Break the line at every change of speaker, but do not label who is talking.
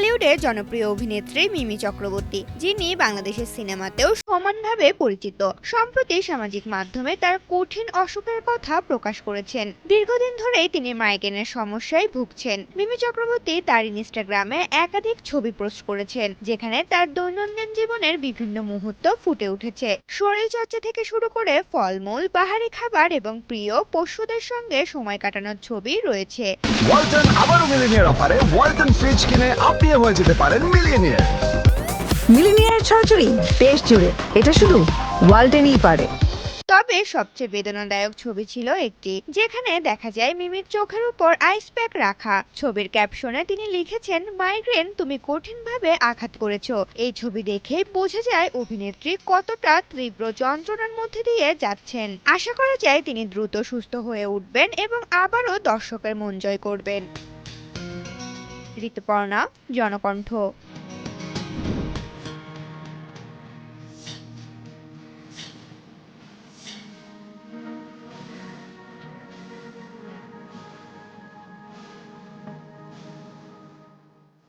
ঢালিউডের জনপ্রিয় অভিনেত্রী মিমি চক্রবর্তী, যিনি বাংলাদেশের সিনেমাতেও সমানভাবে পরিচিত। সম্প্রতি সামাজিক মাধ্যমে তার কঠিন অসুখের কথা প্রকাশ করেছেন। দীর্ঘদিন ধরেই তিনি মাইগ্রেনের সমস্যায় ভুগছেন। মিমি চক্রবর্তী তার ইনস্টাগ্রামে একাধিক ছবি পোস্ট করেছেন, যেখানে তার দৈনন্দিন জীবনের বিভিন্ন মুহূর্ত ফুটে উঠেছে। শরীর চর্চা থেকে শুরু করে ফলমূল, বাহারি খাবার এবং প্রিয় পশুদের সঙ্গে সময় কাটানোর ছবি রয়েছে।
আবারও অফারে ফ্রিজ কিনে আপনিও হয়ে যেতে পারেন মিলিয়নিয়ার।
মিলিনিয়ার ছড়াছড়ি দেশ জুড়ে এটা শুধু ওয়ালটেনই পারে।
তবে সবচেয়ে বেদনাদায়ক ছবি ছিল একটি যেখানে দেখা যায় মিমির চোখের উপর আইস প্যাক রাখা। ছবির ক্যাপশনে তিনি লিখেছেন মাইগ্রেন তুমি কঠিনভাবে আঘাত করেছ। এই ছবি দেখে বোঝা যায় অভিনেত্রী কতটা তীব্র যন্ত্রণার মধ্যে দিয়ে যাচ্ছেন। আশা করা যায় তিনি দ্রুত সুস্থ হয়ে উঠবেন এবং আবারও দর্শকের মন জয় করবেন। ঋতুপর্ণা জনকণ্ঠ।